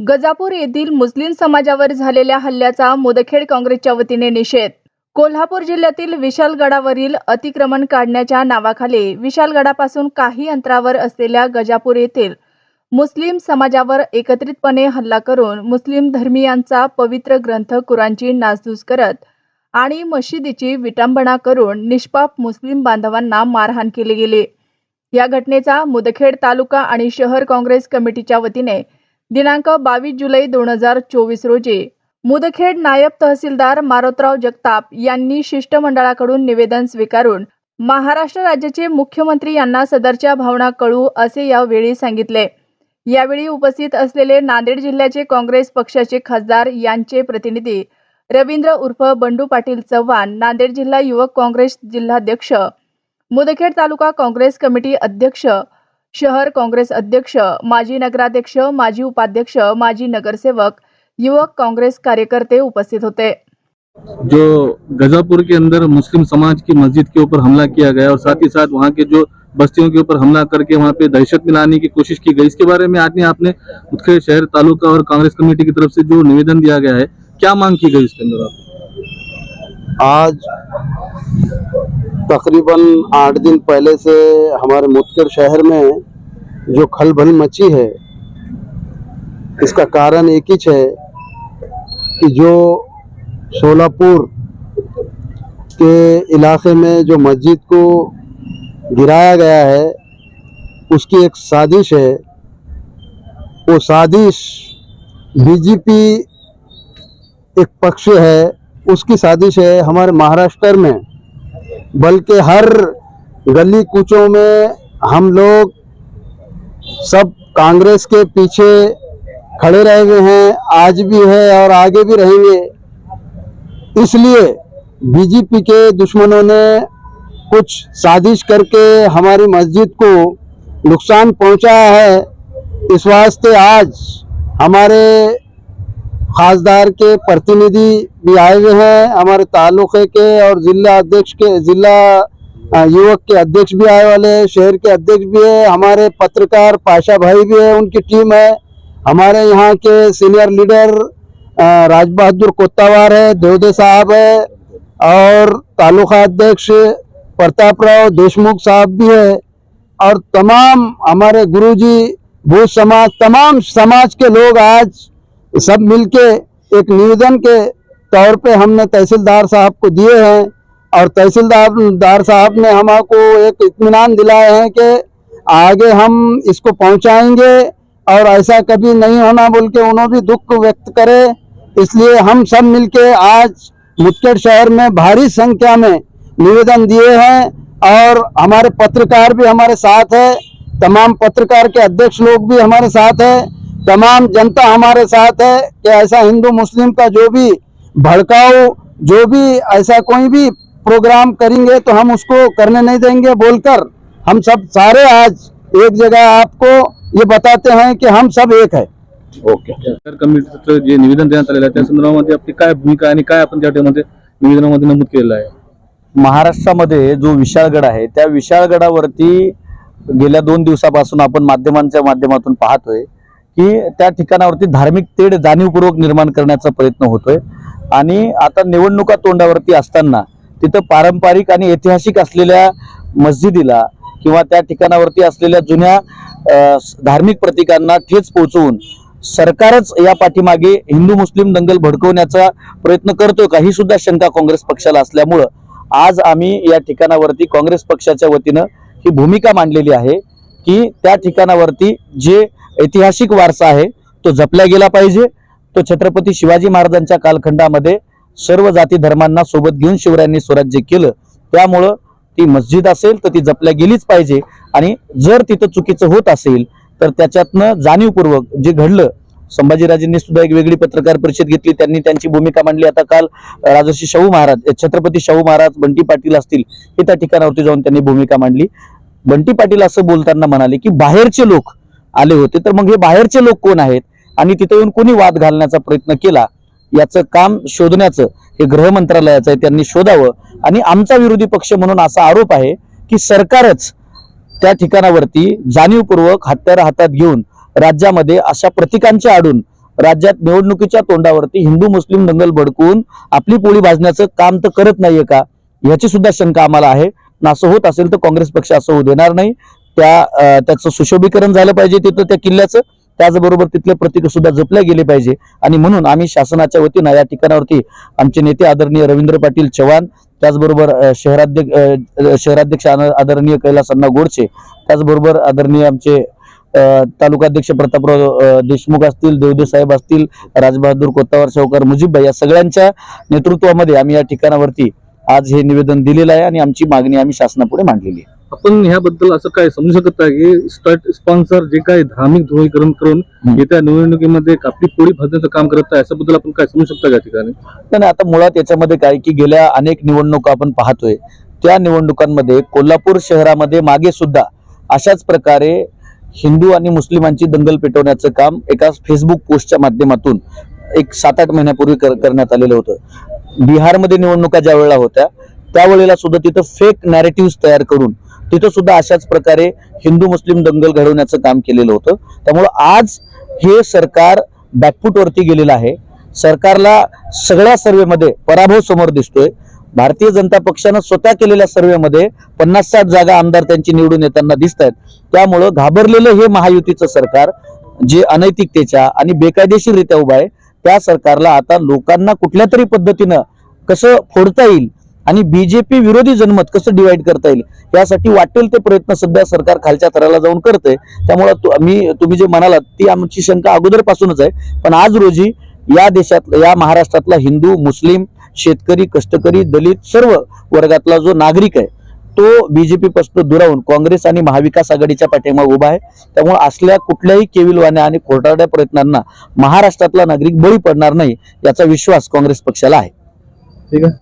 गजापूर येथील मुस्लिम समाजावर झालेल्या हल्ल्याचा मुदखेड काँग्रेसच्या वतीने निषेध. कोल्हापूर जिल्ह्यातील विशालगडावरील अतिक्रमण काढण्याच्या नावाखाली विशालगडापासून काही अंतरावर असलेल्या गजापूर येथील मुस्लिम समाजावर एकत्रितपणे हल्ला करून मुस्लिम धर्मियांचा पवित्र ग्रंथ कुरांची नासधूस करत आणि मशिदीची विटंबना करून निष्पाप मुस्लिम बांधवांना मारहाण केली गेली. या घटनेचा मुदखेड तालुका आणि शहर काँग्रेस कमिटीच्या वतीने दिनांक बावीस जुलै दोन हजार चोवीस रोजी मुदखेड नायब तहसीलदार मारोतराव जगताप यांनी शिष्टमंडळाकडून निवेदन स्वीकारून महाराष्ट्र राज्याचे मुख्यमंत्री यांना सदरच्या भावना कळू असे यावेळी सांगितले. यावेळी उपस्थित असलेले नांदेड जिल्ह्याचे काँग्रेस पक्षाचे खासदार यांचे प्रतिनिधी रवींद्र उर्फ बंडू पाटील चव्हाण नांदेड जिल्हा युवक काँग्रेस जिल्हाध्यक्ष मुदखेड तालुका काँग्रेस कमिटी अध्यक्ष शहर काँग्रेस अध्यक्ष माजी नगराध्यक्ष माजी उपाध्यक्ष माजी नगरसेवक युवक काँग्रेस कार्यकर्ते उपस्थित होते. जो गजापुर के अंदर मुस्लिम समाज की मस्जिद के ऊपर हमला किया गया और साथ ही साथ वहाँ के जो बस्तियों के ऊपर हमला करके वहाँ पे दहशत में लाने की कोशिश की गई इसके बारे में आज ने आपने मुख्य शहर तालुका और कांग्रेस कमेटी की तरफ़ से जो निवेदन दिया गया है क्या मांग की गई इसके अंदर आप आज तकरीबन आठ दिन पहले से हमारे मुदकर शहर में जो खलबल मची है, इसका कारण एक ही है कि जो सोलापुर के इलाके में जो मस्जिद को गिराया गया है, उसकी एक साजिश है। वो साजिश बीजेपी एक पक्ष है, उसकी साजिश है हमारे महाराष्ट्र में। बल्कि हर गली कूचों में हम लोग सब कांग्रेस के पीछे खड़े रहे हुए हैं, आज भी है और आगे भी रहेंगे। इसलिए बीजेपी के दुश्मनों ने कुछ साजिश करके हमारी मस्जिद को नुकसान पहुँचाया है। इस वास्ते आज हमारे खासदार के प्रतिनिधि भी आए हुए हैं। हमारे तालुके के और जिला अध्यक्ष के, जिला युवक के अध्यक्ष भी आए वाले हैं, शहर के अध्यक्ष भी है, हमारे पत्रकार पाशा भाई भी है, उनकी टीम है। हमारे यहाँ के सीनियर लीडर राज बहादुर कोत्तावार है, देवदे साहब है, और तालुका अध्यक्ष प्रताप राव देशमुख साहब भी है। और तमाम हमारे गुरुजी, भूत समाज, तमाम समाज के लोग आज सब मिलके एक निवेदन के तौर पे हमने तहसीलदार साहब को दिए हैं और तहसीलदार, दार साहब ने हमको एक इतमान दिलाए हैं कि आगे हम इसको पहुंचाएँगे और ऐसा कभी नहीं होना बोल के उन्होंने भी दुख व्यक्त करे। इसलिए हम सब मिलके आज मुदखेड़ शहर में भारी संख्या में निवेदन दिए हैं और हमारे पत्रकार भी हमारे साथ है। तमाम पत्रकार के अध्यक्ष लोग भी हमारे साथ है। तमाम जनता हमारे साथ है कि ऐसा हिंदू मुस्लिम का जो भी भड़काऊ जो भी ऐसा कोई भी प्रोग्राम करेंगे तो हम उसको करने नहीं देंगे बोलकर हम सब सारे आज एक जगह आपको ये बताते हैं कि हम सब एक है। ओके। कमिटीचं जे निवेदन देण्यात आलेलं आहे त्या संदर्भामध्ये आपली काय भूमिका आणि काय आपण त्या ठिकाणी निवेदनामध्ये नमूद केलेलं आहे? महाराष्ट्रामध्ये जो विशाळगड आहे त्या विशाळगडावरती गेल्या दोन दिवसापासून आपण माध्यमांच्या माध्यमातून पाहतोय की त्या ठिकाणावरती धार्मिक तेढ जाणीवपूर्वक निर्माण करण्याचा प्रयत्न होतोय. आणि आता निवडणुका तोंडावरती असताना तिथं पारंपरिक आणि ऐतिहासिक असलेल्या मस्जिदीला किंवा त्या ठिकाणावरती असलेल्या जुन्या धार्मिक प्रतीकांना ठेच पोहोचवून सरकारच या पाठीमागे हिंदू मुस्लिम दंगल भडकवण्याचा प्रयत्न करतोय का? ही सुद्धा शंका काँग्रेस पक्षाला असल्यामुळं आज आम्ही या ठिकाणावरती काँग्रेस पक्षाच्या वतीनं ही भूमिका मांडलेली आहे की त्या ठिकाणावरती जे ऐतिहासिक वारसा आहे. तो जपला गेला पाहिजे. तो छत्रपती शिवाजी महाराजांच्या कालखंडामध्ये सर्व जाती धर्मांना सोबत घेऊन शिवरायांनी स्वराज्य केलं. त्यामुळं ती मस्जिद असेल तर ती जपल्या गेलीच पाहिजे. आणि जर तिथं चुकीचं होत असेल तर त्याच्यातनं जाणीवपूर्वक जे घडलं संभाजीराजेंनी सुद्धा एक वेगळी पत्रकार परिषद घेतली. त्यांनी त्यांची भूमिका मांडली. आता काल राजर्षी शाहू महाराज छत्रपती शाहू महाराज बंटी पाटील असतील हे त्या ठिकाणावरती जाऊन त्यांनी भूमिका मांडली. बंटी पाटील असं बोलताना म्हणाले की बाहेरचे लोक आले होते. तर मग हे बाहेरचे लोक कोण आहेत? आणि तिथे येऊन कोणी वाद घालण्याचा प्रयत्न केला? याचं काम शोधण्याचं हे गृह मंत्रालयाचं आहे त्यांनी शोधावं. आणि आमचा विरोधी पक्ष म्हणून असा आरोप आहे की सरकारच त्या ठिकाणावरती जाणीवपूर्वक हत्यार हातात घेऊन राज्यामध्ये अशा प्रतिकांच्या आडून राज्यात निवडणुकीच्या तोंडावरती हिंदू मुस्लिम दंगल भडकवून आपली पोळी भाजण्याचं काम तर करत नाहीये का? याची सुद्धा शंका आम्हाला आहे. असं होत असेल तर काँग्रेस पक्ष असं होऊ देणार नाही. त्या त्याचं सुशोभीकरण झालं पाहिजे तिथं त्या किल्ल्याचं. त्याचबरोबर तिथले प्रतीक सुद्धा जपले गेले पाहिजे. आणि म्हणून आम्ही शासनाच्या वतीनं या ठिकाणावरती आमचे नेते आदरणीय रवींद्र पाटील चव्हाण त्याचबरोबर शहराध्यक्ष शहराध्यक्ष आदरणीय कैलास अण्णा गोडसे त्याचबरोबर आदरणीय आमचे तालुकाध्यक्ष प्रतापराव देशमुख असतील देवदेव साहेब असतील राजबहादूर कोत्तावार सावकार मुजीबभाई या सगळ्यांच्या नेतृत्वामध्ये आम्ही या ठिकाणावरती आज हे निवेदन दिलेलं आहे आणि आमची मागणी आम्ही शासनापुढे मांडलेली आहे. आपण ह्याबद्दल असं काय समजू शकत की स्टट स्पॉन्सर जे काही धार्मिक ध्रुवीकरण करून. येत्या निवडणुकीमध्ये आपली पोळी भाजण्याचं काम करत आहे याच्याबद्दल आपण काय समजू शकता या ठिकाणी? नाही आता मुळात याच्यामध्ये काय की गेल्या अनेक निवडणुका आपण पाहतोय. त्या निवडणुकांमध्ये कोल्हापूर शहरामध्ये मागे सुद्धा अशाच प्रकारे हिंदू आणि मुस्लिमांची दंगल पेटवण्याचं काम एका फेसबुक पोस्टच्या माध्यमातून एक सात आठ महिन्यापूर्वी कर- करण्यात आलेलं होतं. बिहारमध्ये निवडणुका ज्या वेळेला होत्या त्यावेळेला सुद्धा तिथं फेक नॅरेटिव्ह तयार करून तिथं सुद्धा अशाच प्रकारे हिंदू मुस्लिम दंगल घडवण्याचं काम केलेलं होतं. त्यामुळं आज हे सरकार बॅकफूटवरती गेलेलं आहे. सरकारला सगळ्या सर्वेमध्ये पराभव समोर दिसतोय. भारतीय जनता पक्षानं स्वतः केलेल्या सर्वेमध्ये पन्नास साठ जागा आमदार त्यांची निवडून येताना दिसत आहेत त्यामुळं घाबरलेलं हे महायुतीचं सरकार जे अनैतिकतेच्या आणि बेकायदेशीररित्या उभं आहे त्या सरकारला आता लोकांना कुठल्या तरी पद्धतीनं कसं फोडता येईल आणि बीजेपी विरोधी जनमत कसं डिवाईड करता येईल यासाठी वाटेल ते प्रयत्न सध्या सरकार खालच्या थराला जाऊन करतंय. त्यामुळं मी तुम्ही जे म्हणालात ती आमची शंका अगोदरपासूनच आहे. पण आज रोजी या देशात या महाराष्ट्रातला हिंदू मुस्लिम शेतकरी कष्टकरी दलित सर्व वर्गातला जो नागरिक आहे तो बीजेपी पासून दुरावून काँग्रेस आणि महाविकास आघाडीच्या पाठीमागे उभा आहे. त्यामुळे असल्या कुठल्याही केविलवाण्या आणि खोटारड्या प्रयत्नांना महाराष्ट्रातला नागरिक बळी पडणार नाही याचा विश्वास काँग्रेस पक्षाला आहे. ठीक आहे.